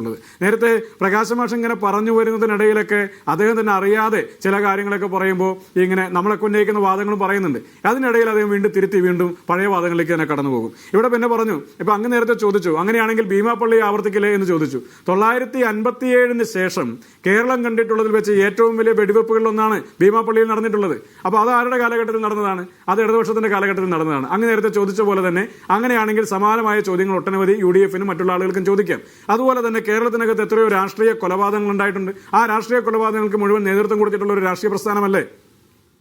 ഉള്ളത്. നേരത്തെ പ്രകാശ മാഷ് ഇങ്ങനെ പറഞ്ഞു വരുന്നതിനിടയിലൊക്കെ അദ്ദേഹം തന്നെ അറിയാതെ ചില കാര്യങ്ങളൊക്കെ പറയുമ്പോൾ ഇങ്ങനെ നമ്മളെ ഉന്നയിക്കുന്ന വാദങ്ങളും പറയുന്നുണ്ട്. അതിനിടയിൽ അദ്ദേഹം വീണ്ടും തിരുത്തി വീണ്ടും പഴയ വാദങ്ങളിലേക്ക് തന്നെ കടന്നു പോകും. ഇവിടെ പിന്നെ പറഞ്ഞു ഇപ്പൊ അങ്ങ് നേരത്തെ ചോദിച്ചു അങ്ങനെയാണെങ്കിൽ ഭീമാപ്പള്ളി ആവർത്തിക്കില്ലേ എന്ന് ചോദിച്ചു. തൊള്ളായിരത്തി അൻപത്തിയേഴിന് ശേഷം കേരളം കണ്ടിട്ടുള്ളതിൽ വെച്ച് ഏറ്റവും വലിയ വെടിവെപ്പുകളിലൊന്നാണ് ഭീമാപ്പള്ളിയിൽ നടന്നിട്ടുള്ളത്. അപ്പോൾ അത് ആരുടെ കാലഘട്ടത്തിൽ നടന്നതാണ്? അത് ഇടതുപക്ഷത്തിന്റെ കാലഘട്ടത്തിൽ നടന്നതാണ്. അങ്ങ് നേരത്തെ ചോദിച്ച പോലെ തന്നെ അങ്ങനെയാണെങ്കിൽ സമാനമായ ചോദ്യങ്ങൾ ഒട്ടനവധി യു ഡി എഫിനും മറ്റുള്ള ആളുകൾക്കും ചോദിക്കാം. അതുപോലെ തന്നെ കേരളത്തിനകത്ത് എത്രയോ രാഷ്ട്രീയ കൊലപാതകങ്ങൾ ഉണ്ടായിട്ടുണ്ട് ആ രാഷ്ട്രീയ കൊലപാതകങ്ങൾക്ക് മുഴുവൻ നേതൃത്വം കൊടുത്തിട്ടുള്ള ഒരു രാഷ്ട്രീയ പ്രസ്ഥാനമല്ലേ?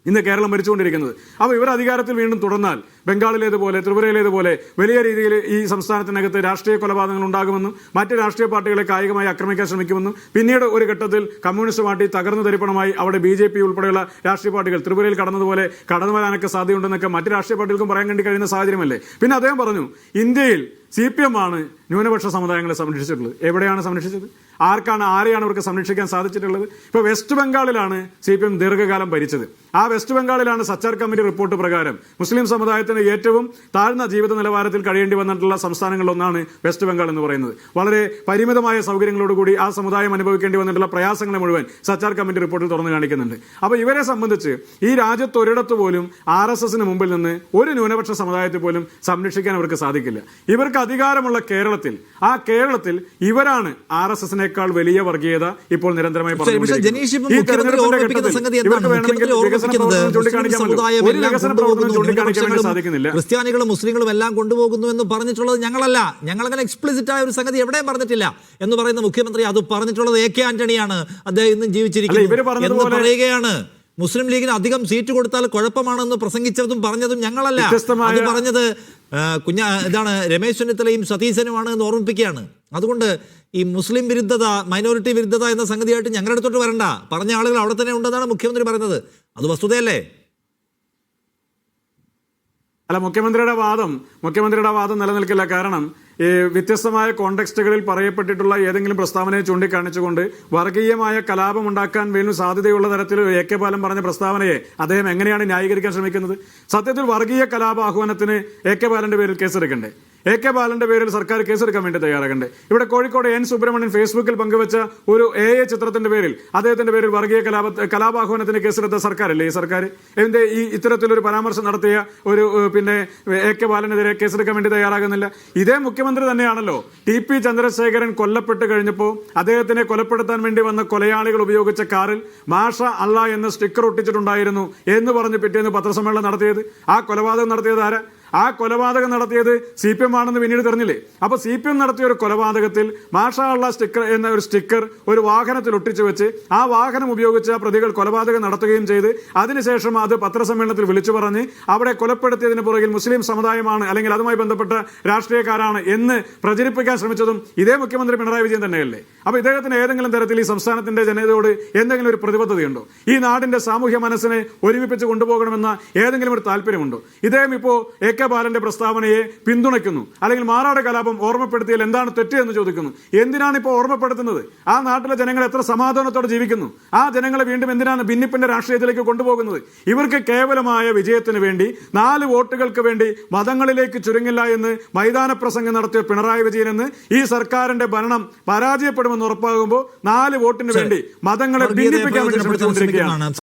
ഇന്ന് കേരളം ഭരിച്ചുകൊണ്ടിരിക്കുന്നത്. അപ്പോൾ ഇവർ അധികാരത്തിൽ വീണ്ടും തുടർന്നാൽ ബംഗാളിലേതുപോലെ ത്രിപുരയിലേതുപോലെ വലിയ രീതിയിൽ ഈ സംസ്ഥാനത്തിനകത്ത് രാഷ്ട്രീയ കൊലപാതകങ്ങൾ ഉണ്ടാകുമെന്നും മറ്റ് രാഷ്ട്രീയ പാർട്ടികളെ കായികമായി ആക്രമിക്കാൻ ശ്രമിക്കുമെന്നും പിന്നീട് ഒരു ഘട്ടത്തിൽ കമ്മ്യൂണിസ്റ്റ് പാർട്ടി തകർന്നു തരിപ്പണമായി അവിടെ ബി ജെ പി ഉൾപ്പെടെയുള്ള രാഷ്ട്രീയ പാർട്ടികൾ ത്രിപുരയിൽ കടന്നതുപോലെ കടന്നു വരാനൊക്കെ സാധ്യതയുണ്ടെന്നൊക്കെ മറ്റ് രാഷ്ട്രീയ പാർട്ടികൾക്കും പറയാൻ വേണ്ടി കഴിയുന്ന സാഹചര്യമല്ലേ? പിന്നെ അദ്ദേഹം പറഞ്ഞു ഇന്ത്യയിൽ സി പി എം ആണ് ന്യൂനപക്ഷ സമുദായങ്ങളെ സംരക്ഷിച്ചിട്ടുള്ളത്. എവിടെയാണ് സംരക്ഷിച്ചത്? ആർക്കാണ് ആരെയാണ് അവർക്ക് സംരക്ഷിക്കാൻ സാധിച്ചിട്ടുള്ളത്? ഇപ്പോൾ വെസ്റ്റ് ബംഗാളിലാണ് സി പി എം ദീർഘകാലം ഭരിച്ചത്. ആ വെസ്റ്റ് ബംഗാളിലാണ് സച്ചാർ കമ്മിറ്റി റിപ്പോർട്ട് പ്രകാരം മുസ്ലിം സമുദായത്തിന് ഏറ്റവും താഴ്ന്ന ജീവിത നിലവാരത്തിൽ കഴിയേണ്ടി വന്നിട്ടുള്ള സംസ്ഥാനങ്ങളിലൊന്നാണ് വെസ്റ്റ് ബംഗാൾ എന്ന് പറയുന്നത്. വളരെ പരിമിതമായ സൗകര്യങ്ങളോടുകൂടി ആ സമുദായം അനുഭവിക്കേണ്ടി വന്നിട്ടുള്ള പ്രയാസങ്ങളെ മുഴുവൻ സച്ചാർ കമ്മിറ്റി റിപ്പോർട്ടിൽ തുറന്നു കാണിക്കുന്നുണ്ട്. അപ്പോൾ ഇവരെ സംബന്ധിച്ച് ഈ രാജ്യത്ത് ഒരിടത്ത് പോലും ആർ എസ് എസിന് മുമ്പിൽ നിന്ന് ഒരു ന്യൂനപക്ഷ സമുദായത്തെ പോലും സംരക്ഷിക്കാൻ അവർക്ക് സാധിക്കില്ല. ഇവർക്ക് അധികാരമുള്ള കേരളത്തിൽ ആ കേരളത്തിൽ ഇവരാണ് ആർ എസ് എസിനേക്കാൾ വലിയ വർഗീയത ഇപ്പോൾ നിരന്തരമായി ക്രിസ്ത്യാനികളും മുസ്ലിങ്ങളും എല്ലാം കൊണ്ടുപോകുന്നു എന്ന് പറഞ്ഞിട്ടുള്ളത് ഞങ്ങളല്ല. ഞങ്ങൾ അങ്ങനെ എക്സ്പ്ലിസിറ്റ് ആയ ഒരു സംഗതി എവിടെയും പറഞ്ഞിട്ടില്ല എന്ന് പറയുന്ന മുഖ്യമന്ത്രി അത് പറഞ്ഞിട്ടുള്ളത് എ കെ ആന്റണിയാണ്. അദ്ദേഹം ഇന്നും ജീവിച്ചിരിക്കുന്നത് എന്ന് പറയുകയാണ്. മുസ്ലിം ലീഗിന് അധികം സീറ്റ് കൊടുത്താൽ കുഴപ്പമാണെന്ന് പ്രസംഗിച്ചതും പറഞ്ഞതും ഞങ്ങളല്ല. അത് പറഞ്ഞത് കുഞ്ഞ ഇതാണ് രമേശ് ചെന്നിത്തലയും സതീശനുമാണ് എന്ന് ഓർമ്മിപ്പിക്കുകയാണ്. അതുകൊണ്ട് ഈ മുസ്ലിം വിരുദ്ധത മൈനോറിറ്റി വിരുദ്ധത എന്ന സംഗതിയായിട്ട് ഞങ്ങളുടെ അടുത്തോട്ട് വരണ്ട. പറഞ്ഞ ആളുകൾ അവിടെ തന്നെ ഉണ്ടെന്നാണ് മുഖ്യമന്ത്രി പറയുന്നത്. അത് വസ്തുതയല്ലേ? അല്ല മുഖ്യമന്ത്രിയുടെ വാദം മുഖ്യമന്ത്രിയുടെ വാദം നിലനിൽക്കില്ല. കാരണം വ്യത്യസ്തമായ കോണ്ടെക്സ്റ്റുകളിൽ പറയപ്പെട്ടിട്ടുള്ള ഏതെങ്കിലും പ്രസ്താവനയെ ചൂണ്ടിക്കാണിച്ചുകൊണ്ട് വർഗീയമായ കലാപം ഉണ്ടാക്കാൻ വീണ്ടും സാധ്യതയുള്ള തരത്തിൽ എ കെ ബാലൻ പറഞ്ഞ പ്രസ്താവനയെ അദ്ദേഹം എങ്ങനെയാണ് ന്യായീകരിക്കാൻ ശ്രമിക്കുന്നത്? സത്യത്തിൽ വർഗീയ കലാപ ആഹ്വാനത്തിന് എ കെ ബാലന്റെ പേരിൽ കേസെടുക്കണ്ടേ? എ കെ ബാലന്റെ പേരിൽ സർക്കാർ കേസെടുക്കാൻ വേണ്ടി തയ്യാറാകണ്ടേ? ഇവിടെ കോഴിക്കോട് എൻ സുബ്രഹ്മണ്യൻ ഫേസ്ബുക്കിൽ പങ്കുവച്ച ഒരു എ എ ചിത്രത്തിന്റെ പേരിൽ അദ്ദേഹത്തിന്റെ പേരിൽ വർഗീയ കലാപ കലാപാഹ്വാനത്തിന് കേസെടുത്ത സർക്കാരല്ലേ ഈ സർക്കാർ എന്റെ ഈ ഇത്തരത്തിലൊരു പരാമർശം നടത്തിയ ഒരു പിന്നെ എ കെ ബാലനെതിരെ കേസെടുക്കാൻ വേണ്ടി തയ്യാറാകുന്നില്ല. ഇതേ മുഖ്യമന്ത്രി തന്നെയാണല്ലോ. ടി പി ചന്ദ്രശേഖരൻ കൊല്ലപ്പെട്ട് കഴിഞ്ഞപ്പോൾ അദ്ദേഹത്തിനെ കൊലപ്പെടുത്താൻ വേണ്ടി വന്ന കൊലയാളികൾ ഉപയോഗിച്ച കാറിൽ മാഷ അല്ല എന്ന സ്റ്റിക്കർ ഒട്ടിച്ചിട്ടുണ്ടായിരുന്നു എന്ന് പറഞ്ഞ് പിറ്റേന്ന് പത്രസമ്മേളനം നടത്തിയത്. ആ കൊലപാതകം നടത്തിയത് ആരാ? ആ കൊലപാതകം നടത്തിയത് സി പി എം ആണെന്ന് പിന്നീട് തെരഞ്ഞില്ലേ? അപ്പൊ സി പി എം നടത്തിയ ഒരു കൊലപാതകത്തിൽ മാഷാള്ള സ്റ്റിക്കർ എന്ന ഒരു സ്റ്റിക്കർ ഒരു വാഹനത്തിൽ ഒട്ടിച്ചു വെച്ച് ആ വാഹനം ഉപയോഗിച്ച് ആ പ്രതികൾ കൊലപാതകം നടത്തുകയും ചെയ്ത് അതിനുശേഷം അത് പത്രസമ്മേളനത്തിൽ വിളിച്ചു പറഞ്ഞ് അവിടെ കൊലപ്പെടുത്തിയതിന് പുറകിൽ മുസ്ലിം സമുദായമാണ് അല്ലെങ്കിൽ അതുമായി ബന്ധപ്പെട്ട രാഷ്ട്രീയക്കാരാണ് എന്ന് പ്രചരിപ്പിക്കാൻ ശ്രമിച്ചതും ഇതേ മുഖ്യമന്ത്രി പിണറായി വിജയൻ തന്നെയല്ലേ? അപ്പൊ ഇദ്ദേഹത്തിന് ഏതെങ്കിലും തരത്തിൽ ഈ സംസ്ഥാനത്തിന്റെ ജനതയോട് എന്തെങ്കിലും ഒരു പ്രതിബദ്ധതയുണ്ടോ? ഈ നാടിന്റെ സാമൂഹ്യ മനസ്സിനെ ഒരുമിപ്പിച്ച് കൊണ്ടുപോകണമെന്ന ഏതെങ്കിലും ഒരു താല്പര്യമുണ്ടോ? ഇദ്ദേഹം ഇപ്പോൾ എ കെ ബാലന്റെ പ്രസ്താവനയെ പിന്തുണയ്ക്കുന്നു. അല്ലെങ്കിൽ മാറാട് കലാപം ഓർമ്മപ്പെടുത്തിയാൽ എന്താണ് തെറ്റ് എന്ന് ചോദിക്കുന്നു. എന്തിനാണ് ഇപ്പോൾ ഓർമ്മപ്പെടുത്തുന്നത്? ആ നാട്ടിലെ ജനങ്ങൾ എത്ര സമാധാനത്തോടെ ജീവിക്കുന്നു? ആ ജനങ്ങളെ വീണ്ടും എന്തിനാണ് ഭിന്നിപ്പിന്റെ രാഷ്ട്രീയത്തിലേക്ക് കൊണ്ടുപോകുന്നത്? ഇവർക്ക് കേവലമായ വിജയത്തിന് വേണ്ടി നാല് വോട്ടുകൾക്ക് വേണ്ടി മതങ്ങളിലേക്ക് ചുരുങ്ങില്ല എന്ന് മൈതാന പ്രസംഗം നടത്തിയ പിണറായി വിജയൻ എന്ന് ഈ സർക്കാരിന്റെ ഭരണം പരാജയപ്പെടുമെന്ന് ഉറപ്പാകുമ്പോൾ നാല് വോട്ടിന് വേണ്ടി മതങ്ങളെ ഭിന്നിപ്പിക്കാൻ വേണ്ടി ശ്രമിച്ചുകൊണ്ടിരിക്കുകയാണ്.